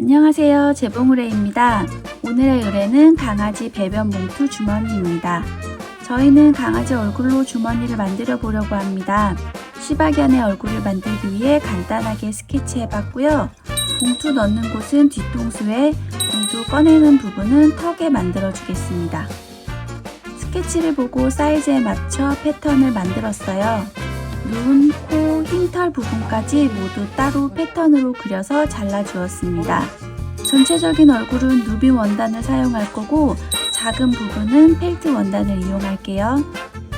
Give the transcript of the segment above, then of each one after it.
안녕하세요. 재봉의뢰입니다. 오늘의 의뢰는 강아지 배변 봉투 주머니입니다. 저희는 강아지 얼굴로 주머니를 만들어 보려고 합니다. 시바견의 얼굴을 만들기 위해 간단하게 스케치해 봤고요. 봉투 넣는 곳은 뒤통수에, 봉투 꺼내는 부분은 턱에 만들어 주겠습니다. 스케치를 보고 사이즈에 맞춰 패턴을 만들었어요. 눈, 코, 흰털 부분까지 모두 따로 패턴으로 그려서 잘라주었습니다. 전체적인 얼굴은 누비 원단을 사용할 거고 작은 부분은 펠트 원단을 이용할게요.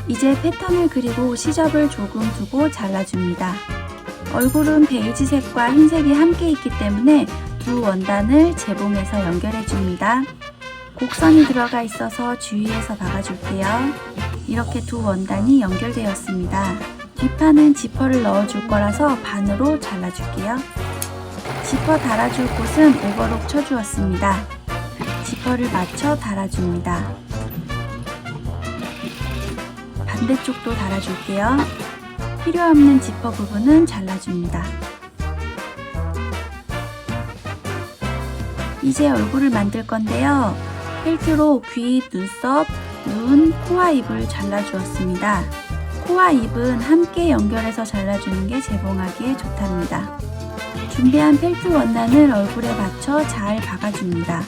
이제 패턴을 그리고 시접을 조금 두고 잘라줍니다. 얼굴은 베이지색과 흰색이 함께 있기 때문에 두 원단을 재봉해서 연결해줍니다. 곡선이 들어가 있어서 주의해서 박아줄게요. 이렇게 두 원단이 연결되었습니다. 뒷판은 지퍼를 넣어줄 거라서 반으로 잘라줄게요. 지퍼 달아줄 곳은 오버록 쳐주었습니다. 지퍼를 맞춰 달아줍니다. 반대쪽도 달아줄게요. 필요 없는 지퍼 부분은 잘라줍니다. 이제 얼굴을 만들 건데요. 펠트로 귀, 눈썹, 눈, 코와 입을 잘라주었습니다. 코와 입은 함께 연결해서 잘라주는 게 재봉하기에 좋답니다. 준비한 펠트 원단을 얼굴에 맞춰 잘 박아줍니다.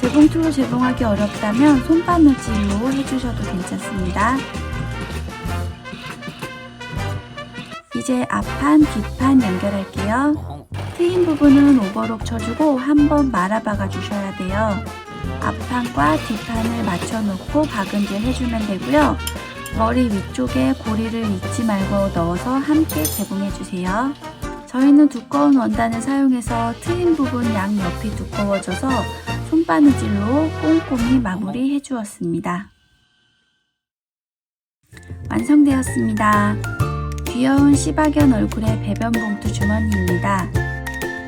재봉틀로 재봉하기 어렵다면 손바느질로 해주셔도 괜찮습니다. 이제 앞판, 뒷판 연결할게요. 트인 부분은 오버록 쳐주고 한번 말아 박아 주셔야 돼요. 앞판과 뒷판을 맞춰놓고 박은질 해주면 되고요. 머리 위쪽에 고리를 잊지 말고 넣어서 함께 재봉해주세요. 저희는 두꺼운 원단을 사용해서 트인 부분 양 옆이 두꺼워져서 손바느질로 꼼꼼히 마무리 해 주었습니다. 완성되었습니다. 귀여운 시바견 얼굴의 배변 봉투 주머니입니다.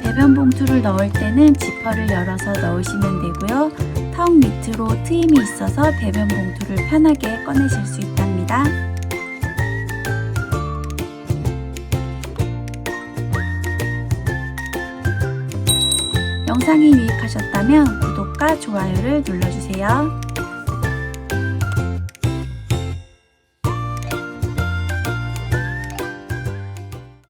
배변 봉투를 넣을 때는 지퍼를 열어서 넣으시면 되고요. 턱 밑으로 트임이 있어서 배변 봉투를 편하게 꺼내실 수 있답 니다. 영상이 유익하셨다면 구독과 좋아요를 눌러주세요.